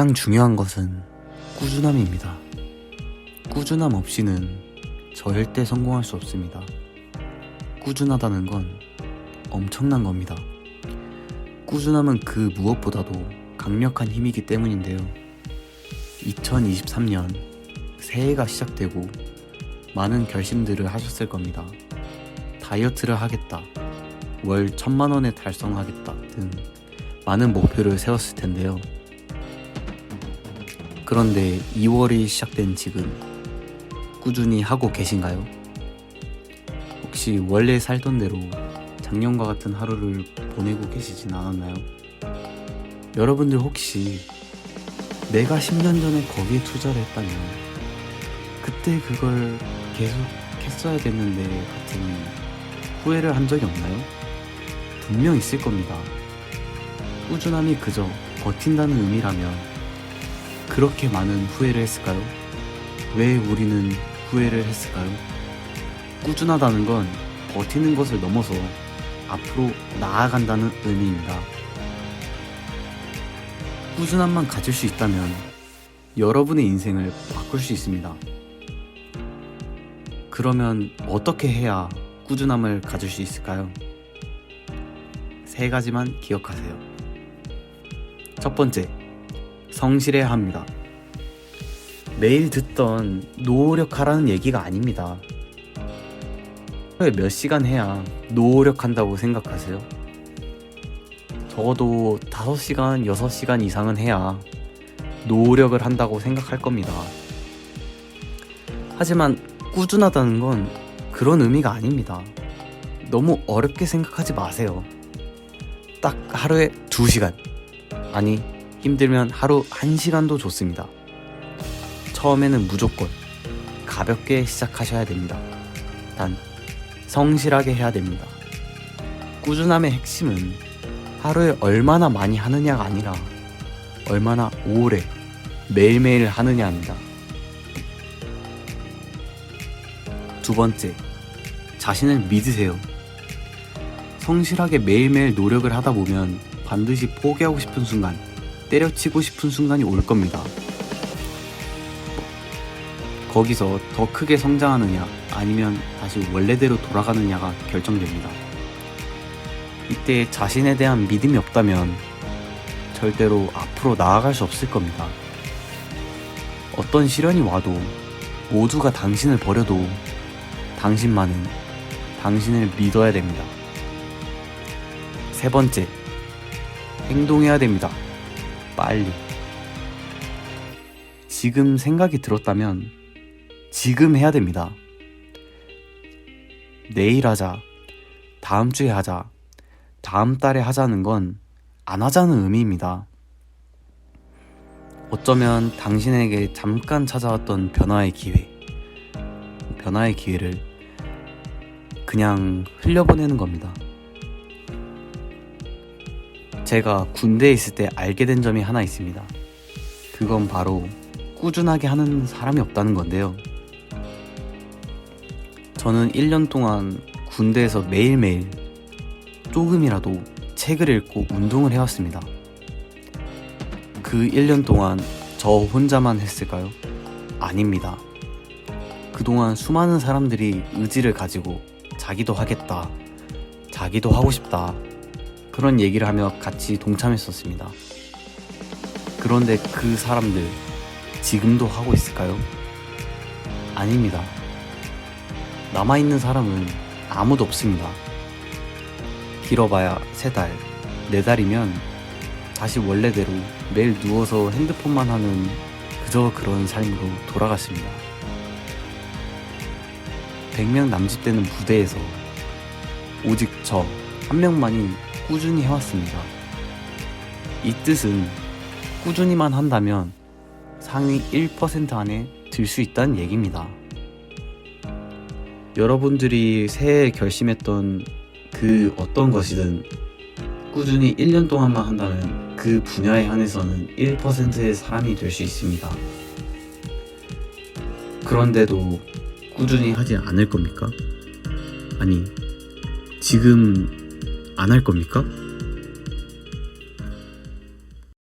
가장 중요한 것은 꾸준함입니다. 꾸준함 없이는 절대 성공할 수 없습니다. 꾸준하다는 건 엄청난 겁니다. 꾸준함은 그 무엇보다도 강력한 힘이기 때문인데요. 2023년 새해가 시작되고 많은 결심들을 하셨을 겁니다. 다이어트를 하겠다, 월 천만 원에 달성하겠다 등 많은 목표를 세웠을 텐데요. 그런데 2월이 시작된 지금 꾸준히 하고 계신가요? 혹시 원래 살던 대로 작년과 같은 하루를 보내고 계시진 않았나요? 여러분들 혹시 내가 10년 전에 거기에 투자를 했다면 그때 그걸 계속 했어야 됐는데 같은 후회를 한 적이 없나요? 분명 있을 겁니다. 꾸준함이 그저 버틴다는 의미라면 그렇게 많은 후회를 했을까요? 왜 우리는 후회를 했을까요? 꾸준하다는 건 버티는 것을 넘어서 앞으로 나아간다는 의미입니다. 꾸준함만 가질 수 있다면 여러분의 인생을 바꿀 수 있습니다. 그러면 어떻게 해야 꾸준함을 가질 수 있을까요? 세 가지만 기억하세요. 첫 번째, 성실해야 합니다. 매일 듣던 노력하라는 얘기가 아닙니다. 하루에 몇 시간 해야 노력한다고 생각하세요? 적어도 5시간, 6시간 이상은 해야 노력을 한다고 생각할 겁니다. 하지만 꾸준하다는 건 그런 의미가 아닙니다. 너무 어렵게 생각하지 마세요. 딱 하루에 2시간. 아니, 힘들면 하루 1시간도 좋습니다. 처음에는 무조건 가볍게 시작하셔야 됩니다. 단, 성실하게 해야 됩니다. 꾸준함의 핵심은 하루에 얼마나 많이 하느냐가 아니라 얼마나 오래 매일매일 하느냐입니다. 두 번째, 자신을 믿으세요. 성실하게 매일매일 노력을 하다 보면 반드시 포기하고 싶은 순간, 때려치고 싶은 순간이 올 겁니다. 거기서 더 크게 성장하느냐, 아니면 다시 원래대로 돌아가느냐가 결정됩니다. 이때 자신에 대한 믿음이 없다면 절대로 앞으로 나아갈 수 없을 겁니다. 어떤 시련이 와도 모두가 당신을 버려도 당신만은 당신을 믿어야 됩니다. 세 번째, 행동해야 됩니다. 빨리. 지금 생각이 들었다면 지금 해야 됩니다. 내일 하자, 다음 주에 하자, 다음 달에 하자는 건 안 하자는 의미입니다. 어쩌면 당신에게 잠깐 찾아왔던 변화의 기회, 변화의 기회를 그냥 흘려보내는 겁니다. 제가 군대에 있을 때 알게 된 점이 하나 있습니다. 그건 바로 꾸준하게 하는 사람이 없다는 건데요. 저는 1년 동안 군대에서 매일매일 조금이라도 책을 읽고 운동을 해왔습니다. 그 1년 동안 저 혼자만 했을까요? 아닙니다. 그동안 수많은 사람들이 의지를 가지고 자기도 하겠다, 자기도 하고 싶다, 그런 얘기를 하며 같이 동참했었습니다. 그런데 그 사람들 지금도 하고 있을까요? 아닙니다. 남아있는 사람은 아무도 없습니다. 길어봐야 세 달, 네 달이면 다시 원래대로 매일 누워서 핸드폰만 하는 그저 그런 삶으로 돌아갔습니다. 100명 남짓되는 부대에서 오직 저 한 명만이 꾸준히 해왔습니다. 이 뜻은 꾸준히만 한다면 상위 1% 안에 들 수 있다는 얘기입니다. 여러분들이 새해에 결심했던 그 어떤 것이든 꾸준히 1년 동안만 한다면 그 분야에 한해서는 1%의 사람이 될 수 있습니다. 그런데도 꾸준히 하지 않을 겁니까? 아니, 지금 안 할 겁니까?